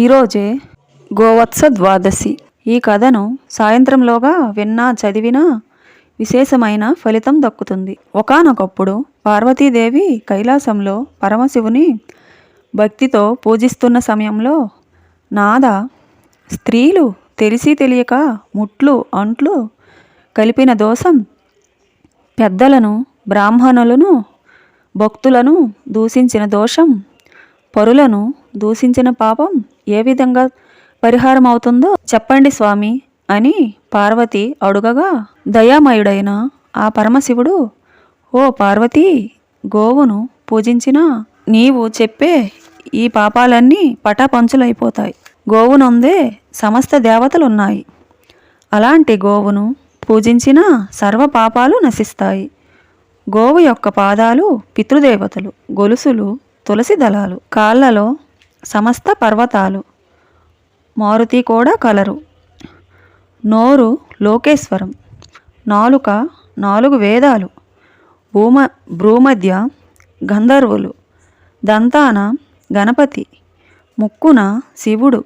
ఈరోజే గోవత్స ద్వాదశి ఈ కథను సాయంత్రంలోగా విన్నా చదివినా విశేషమైన ఫలితం దక్కుతుంది. ఒకానొకప్పుడు పార్వతీదేవి కైలాసంలో పరమశివుని భక్తితో పూజిస్తున్న సమయంలో నాద స్త్రీలు తెలిసి తెలియక ముట్లు అంట్లు కలిపిన దోషం పెద్దలను బ్రాహ్మణులను భక్తులను దూషించిన దోషం పరులను దూషించిన పాపం ఏ విధంగా పరిహారం అవుతుందో చెప్పండి స్వామి అని పార్వతి అడుగగా దయామయుడైన ఆ పరమశివుడు ఓ పార్వతి గోవును పూజించిన నీవు చెప్పే ఈ పాపాలన్నీ పటాపంచులైపోతాయి. గోవునుందే సమస్త దేవతలున్నాయి. అలాంటి గోవును పూజించిన సర్వ పాపాలు నశిస్తాయి. గోవు యొక్క పాదాలు పితృదేవతలు గొలుసులు తులసి దళాలు. కాళ్ళలో సమస్త పర్వతాలు. మారుతి కూడా కలరు. నోరు లోకేశ్వరం. నాలుక నాలుగు వేదాలు. భూమ భ్రూమధ్య గంధర్వులు. దంతాన గణపతి. ముక్కున శివుడు.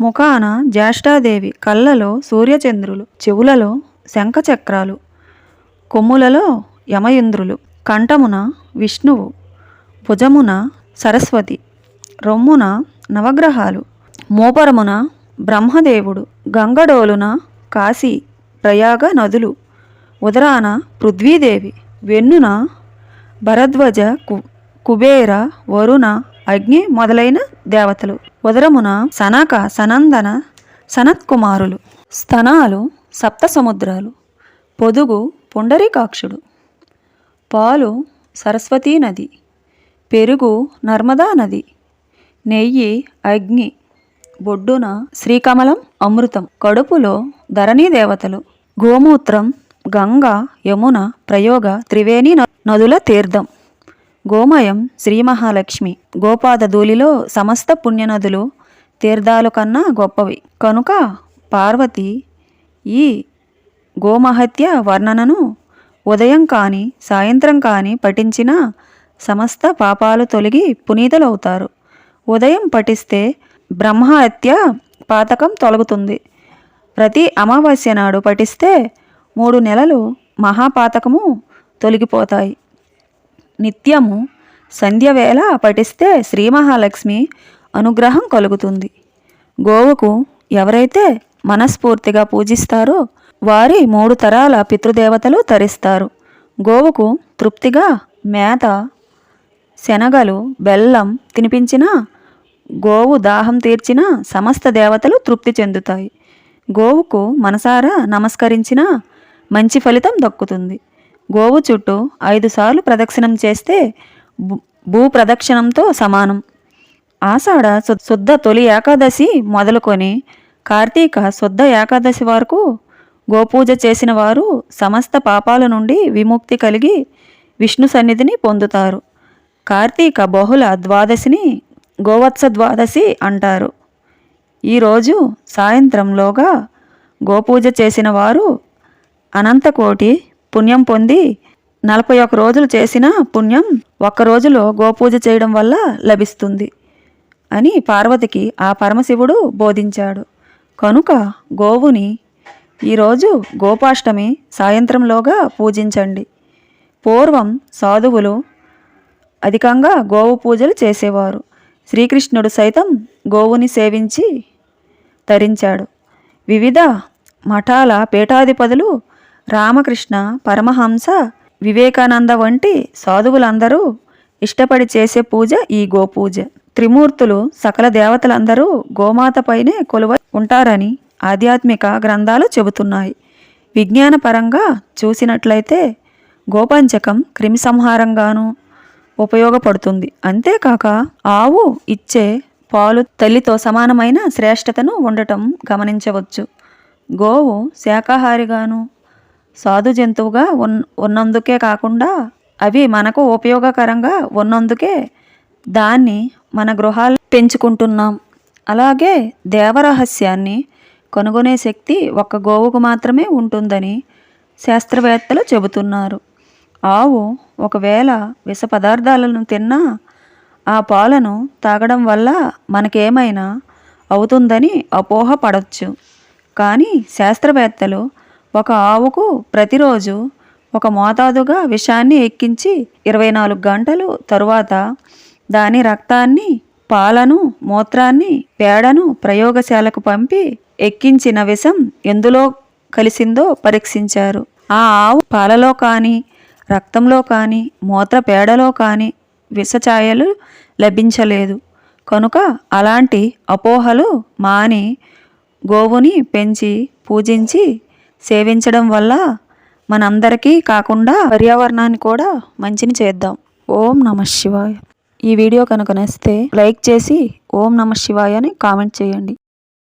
ముఖాన జ్యేష్ఠాదేవి. కళ్ళలో సూర్యచంద్రులు. చెవులలో శంఖచక్రాలు. కొమ్ములలో యమయింద్రులు. కంఠమున విష్ణువు. భుజమున సరస్వతి. రొమ్మున నవగ్రహాలు. మోపరమున బ్రహ్మదేవుడు. గంగడోలున కాశీ ప్రయాగ నదులు. ఉదరాన పృథ్వీదేవి. వెన్నున భరద్వజ కు కుబేర వరుణ అగ్ని మొదలైన దేవతలు. ఉదరమున సనక సనందన సనత్కుమారులు. స్తనాలు సప్త సముద్రాలు. పొదుగు పుండరీకాక్షుడు. పాలు సరస్వతీ నది. పెరుగు నర్మదా నది. నెయ్యి అగ్ని బొడ్డున శ్రీకమలం అమృతం. కడుపులో ధరణీ దేవతలు. గోమూత్రం గంగ యమున ప్రయోగ త్రివేణి న- నదుల తీర్థం. గోమయం శ్రీ మహాలక్ష్మి. గోపాద ధూళిలో సమస్త పుణ్యనదులు తీర్థాలు కన్నా గొప్పవి. కనుక పార్వతి ఈ గోమహత్య వర్ణనను ఉదయం కాని సాయంత్రం కాని పఠించిన సమస్త పాపాలు తొలగి పునీతులవుతారు. ఉదయం పఠిస్తే బ్రహ్మహత్య పాతకం తొలగుతుంది. ప్రతి అమావాస్య నాడు పఠిస్తే మూడు నెలలు మహాపాతకము తొలగిపోతాయి. నిత్యము సంధ్యవేళ పఠిస్తే శ్రీ మహాలక్ష్మి అనుగ్రహం కలుగుతుంది. గోవుకు ఎవరైతే మనస్ఫూర్తిగా పూజిస్తారో వారి మూడు తరాల పితృదేవతలు తరిస్తారు. గోవుకు తృప్తిగా మేత శనగలు బెల్లం తినిపించిన గోవు దాహం తీర్చిన సమస్త దేవతలు తృప్తి చెందుతాయి. గోవుకు మనసారా నమస్కరించిన మంచి ఫలితం దక్కుతుంది. గోవు చుట్టూ ఐదు సార్లు ప్రదక్షిణం చేస్తే భూ- భూ ప్రదక్షిణంతో సమానం. ఆషాఢ శుద్ధ తొలి ఏకాదశి మొదలుకొని కార్తీక శుద్ధ ఏకాదశి వరకు గోపూజ చేసిన వారు సమస్త పాపాల నుండి విముక్తి కలిగి విష్ణు సన్నిధిని పొందుతారు. కార్తీక బహుళ ద్వాదశిని గోవత్స ద్వాదశి అంటారు. ఈరోజు సాయంత్రంలోగా గోపూజ చేసిన వారు అనంతకోటి పుణ్యం పొంది నలభై ఒక్క రోజులు చేసిన పుణ్యం ఒక్క రోజులో గోపూజ చేయడం వల్ల లభిస్తుంది అని పార్వతికి ఆ పరమశివుడు బోధించాడు. కనుక గోవుని ఈరోజు గోపాష్టమి సాయంత్రంలోగా పూజించండి. పూర్వం సాధువులు అధికంగా గోవు పూజలు చేసేవారు. శ్రీకృష్ణుడు సైతం గోవుని సేవించి తరించాడు. వివిధ మఠాల పీఠాధిపతులు రామకృష్ణ పరమహంస వివేకానంద వంటి సాధువులందరూ ఇష్టపడి చేసే పూజ ఈ గోపూజ. త్రిమూర్తులు సకల దేవతలందరూ గోమాతపైనే కొలువ కొలువై ఉంటారని ఆధ్యాత్మిక గ్రంథాలు చెబుతున్నాయి. విజ్ఞానపరంగా చూసినట్లయితే గోపంచకం క్రిమిసంహారంగాను ఉపయోగపడుతుంది. అంతేకాక ఆవు ఇచ్చే పాలు తల్లితో సమానమైన శ్రేష్టతను ఉండటం గమనించవచ్చు. గోవు శాకాహారిగాను సాధు జంతువుగా ఉన్ ఉన్నందుకే కాకుండా అవి మనకు ఉపయోగకరంగా ఉన్నందుకే దాన్ని మన గృహాలు పెంచుకుంటున్నాం. అలాగే దేవరహస్యాన్ని కనుగొనే శక్తి ఒక్క గోవుకు మాత్రమే ఉంటుందని శాస్త్రవేత్తలు చెబుతున్నారు. ఆవు ఒకవేళ విష పదార్థాలను తిన్నా ఆ పాలను తాగడం వల్ల మనకేమైనా అవుతుందని అపోహ పడవచ్చు కానీ శాస్త్రవేత్తలు ఒక ఆవుకు ప్రతిరోజు ఒక మోతాదుగా విషాన్ని ఎక్కించి ఇరవై నాలుగు గంటలు తరువాత దాని రక్తాన్ని పాలను మూత్రాన్ని పేడను ప్రయోగశాలకు పంపి ఎక్కించిన విషం ఎందులో కలిసిందో పరీక్షించారు. ఆ ఆవు పాలలో కానీ రక్తంలో కానీ మూత్ర పేడలో కానీ విషఛాయలు లభించలేదు. కనుక అలాంటి అపోహలు మాని గోవుని పెంచి పూజించి సేవించడం వల్ల మనందరికీ కాకుండా పర్యావరణాన్ని కూడా మంచిని చేద్దాం. ఓం నమ శివాయ. ఈ వీడియో కనుక నచ్చితే లైక్ చేసి ఓం నమ శివాయ అని కామెంట్ చేయండి.